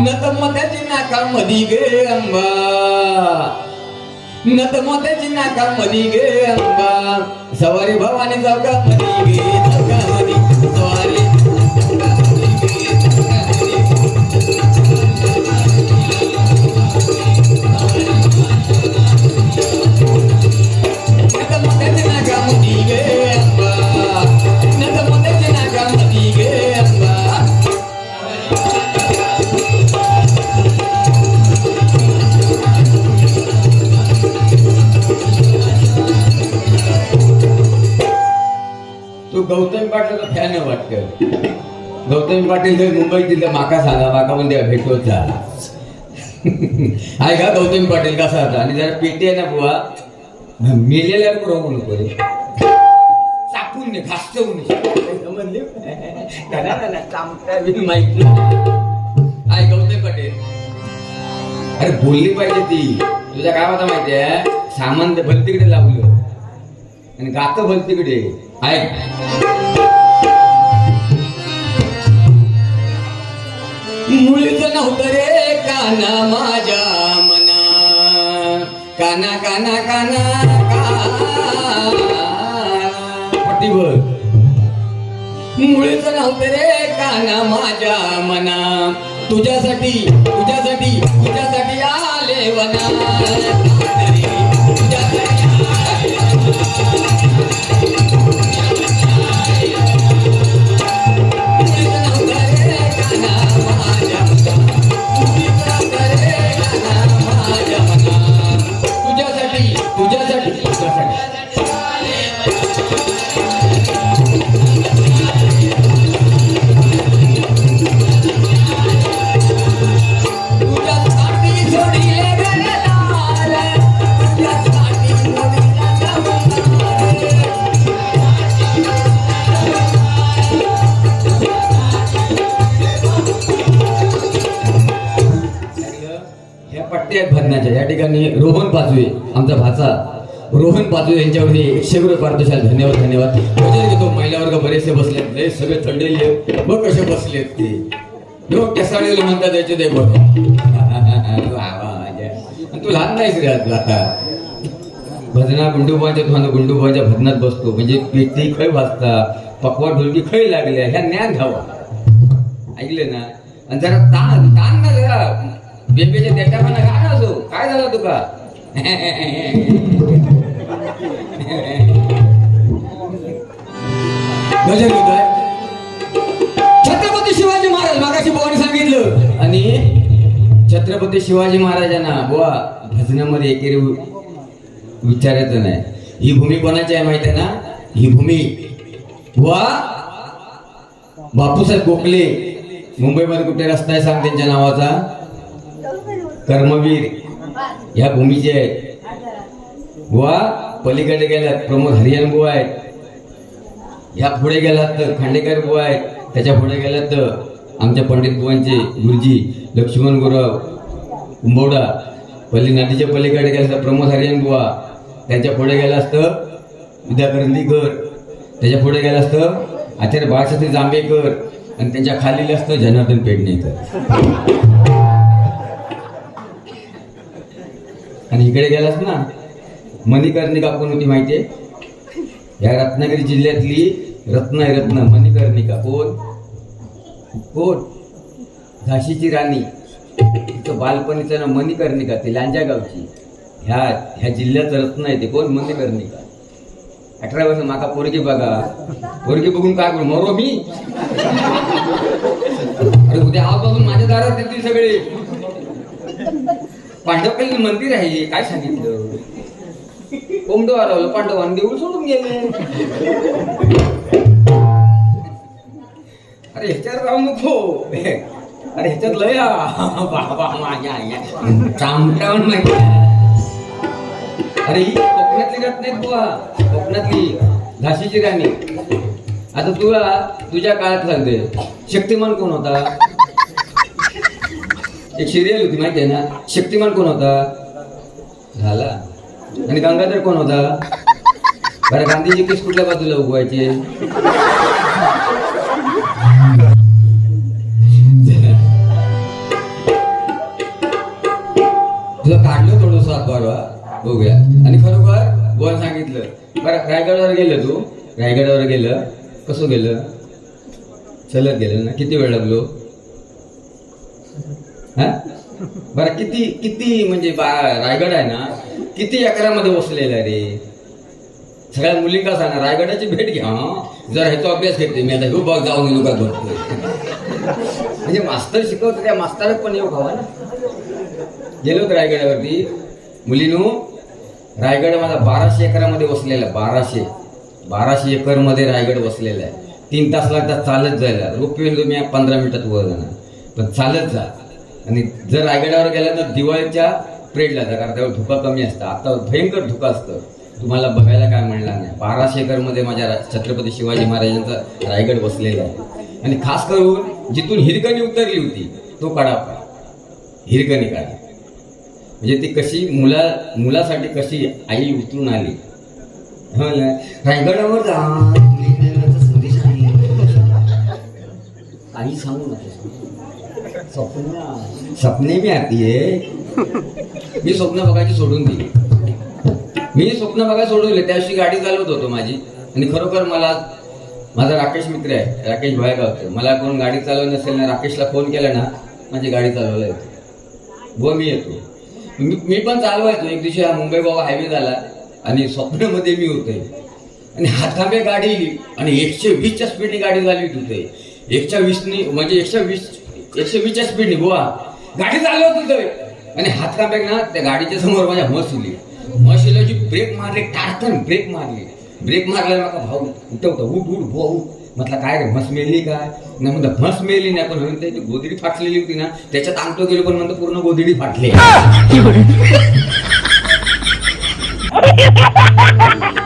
नत मोत्याची नाका मधी गे अंबा. नत मोत्याची नाका मधी गे अंबा. सवारी भवानी जाऊका मधी गे जाऊका मधी. सवारी. गौतम पाटील फॅन आहे वाटतं. गौतम पाटील जर मुंबईत तिथं माका सांगा माका म्हणजे भेटवत जा. आहे का गौतम पाटील कसा होता? आणि जरा पेटी आहे ना बुवा. मेलेल्या करू नको रे. चापून ने घासवून समजले माहिती आहे गौतम पाटील. अरे बोलली पाहिजे ती. तुझ्या काय होता माहिती आहे? सामान ते भलतीकडे लावलं. आणि गातं भलतीकडे. ऐक मुळीच नव्हतं रे काना माझ्या मना. काना काना काना पट्टीवर मुळीच नव्हतं रे काना माझ्या मना. तुझ्यासाठी तुझ्यासाठी तुझ्यासाठी आले वना. ह्या आहेत भरण्याच्या. या ठिकाणी रोहन पाचवे आमचा भाचा. रोहन पाचवे यांच्यावरती एकशे रुपये पारितोषाल धन्यवाद धन्यवाद. भजन घेतो महिला वर्ग बरेचसे बसलेत. लय सगळे थंडेले बघ कसे बसलेत ते? लोक केसाळीला म्हणतात याचे ते बघ तू लहान नाहीस रे आता. भजना गुंडोबाच्या तुम्हाला गुंडूबाच्या भजनात बसतो. म्हणजे पेटी खय वाजता पकवा ढोलकी खय लागल्या ह्या ज्ञान घ्यावा ऐकले ना? आणि जरा ताण ताण ना जरा. बेचे देटा म्हणा काय असो? काय झालं तुका? भजन काय छत्रपती शिवाजी महाराज मागाशी बोवाने सांगितलं. आणि छत्रपती शिवाजी महाराजांना बुवा भजनामध्ये एकेरी विचारायचं नाही. ही भूमी कोणाची आहे माहिती आहे ना? ही भूमी. बुवा बापूसाहेब गोखले मुंबईमध्ये कुठे रस्ता आहे सांग त्यांच्या नावाचा? कर्मवीर ह्या भूमीचे आहेत बुवा पलीकडे गेलात प्रमोद हरियान बुवा आहेत. ह्या पुढे गेलात तर खांडेकर बुवा आहेत. त्याच्या पुढे गेलात तर आमच्या पंडित बुवांचे गुरुजी लक्ष्मण गुरव कुंबोडा पल्ली नदीच्या पलीकडे गेला तर प्रमोद हरियन बुवा. त्यांच्या पुढे गेला असतं विद्याकरंदीकर त्याच्या पुढे गेलं असतं आचार्य बाळशास्त्री जांभेकर. आणि त्यांच्या खाली असतं जनार्दन पेडणेकर. आणि इकडे गेलास ना मणिकर्णिका कोण होती माहितीये? या रत्नागिरी जिल्ह्यातली रत्न आहे रत्न मणिकर्णिका. कोण? कोण? झाशीची राणी. तिचं बालपणीचं नाव मणिकर्णिका ते लांजा गावची. ह्या ह्या जिल्ह्याचं रत्न आहे ते. कोण? मणिकर्णिका. अठरा वर्ष माका पोरगी बघा. पोरगी बघून काय करू मरो मी. अरे उद्या आजपासून माझ्या दारात येतील सगळे. पांडवकल्ली मंदिर आहे काय सांगितलं? कोंबडो हरवलं पांडवांनी देऊळ सोडून गेले. अरे ह्याच्यात राहू नको. अरे ह्याच्यात लय बाबा माझ्या आया चामटावून माहिती अरे ही कोकणातली जात नाही बुवा. कोकणातली झाशीची राणी. आता तुला तुझ्या काळात सांगते शक्तिमान कोण होता? एक सिरियल होती माहिती आहे ना? शक्तिमान कोण होता? झाला. आणि गंगाधर कोण होता? बरं गांधीजी केस कुठल्या बाजूला उगवायचे तुला काढलं थोडस बरवा बघूया. आणि खरोखर बोल सांगितलं. बरं रायगडावर गेलं तू? रायगडावर गेलं. कसं गेलं? चलत गेलं ना? किती वेळ लागलो? बरं किती किती म्हणजे बा- रायगड आहे ना किती एकरामध्ये वसलेला आहे रे? सगळ्या मुलींका सांगा रायगडाची भेट घ्या हं. जर ह्याचा अभ्यास घेते मी आता बघ जाऊन येऊ का म्हणजे मास्तर शिकवतो त्या मास्तरात पण येऊ खावा ना. गेलो होतो रायगडावरती. मुलीनो रायगड माझा बाराशे एकरामध्ये वसलेला आहे बाराशे. बाराशे एकरमध्ये रायगड वसलेला आहे. तीन तास लागतात चालत जायला. रोपवे तुम्ही पंधरा मिनिटात वर जाणार. पण चालत जा. आणि जर रायगडावर गेला तर दिवाळीच्या प्रेडला जा कारण त्यावेळी धुका कमी असतं. आता भयंकर धुका असतं. तुम्हाला बघायला काय म्हणणार नाही. बाराशे एकरमध्ये माझ्या छत्रपती शिवाजी महाराजांचा रायगड बसलेला आहे. आणि खास करून जिथून हिरकणी उतरली होती तो काढा हिरकणी काढा. म्हणजे ती कशी मुला मुलासाठी कशी आई उतरून आली. हो रायगडावर जा. काही सांगू नका स्वप्न स्वप्ने मी आतीये मी स्वप्न बघायची सोडून दिली. मी स्वप्न बघायला सोडवले त्या दिवशी गाडी चालवत होतो माझी. आणि खरोखर मला माझा राकेश मित्र आहे. राकेश भायगावचे मला कोण गाडी चालवत नसेल ना राकेशला फोन केला ना माझी गाडी चालवायला येतो. व मी येतो. मी मी पण चालवायचो. एक दिवशी हा मुंबई बाबा हायवे झाला आणि स्वप्नामध्ये मी होते. आणि हातामे गाडी आणि एकशे वीसच्या स्पीडने गाडी झाली होती. एकशे वीसनी म्हणजे एकशे वीस एकशे वीसच्या स्पीडने गोवा गाडी चालवत होते आणि हातकांबे ना त्या गाडीच्या समोर माझ्या म्हस उली म्हस जी ब्रेक मारले टाळतन ब्रेक मारली. ब्रेक मारल्यावर मला भाऊ उठवतो उठ उठ भाऊ उठ. म्हटलं काय रे म्हस मेली काय? नाही म्हणलं म्हस मेली नाही पण म्हणून त्याची गोदडी फाटलेली होती ना. त्याच्यात अंगठो गेलो पण म्हणतो पूर्ण गोदडी फाटली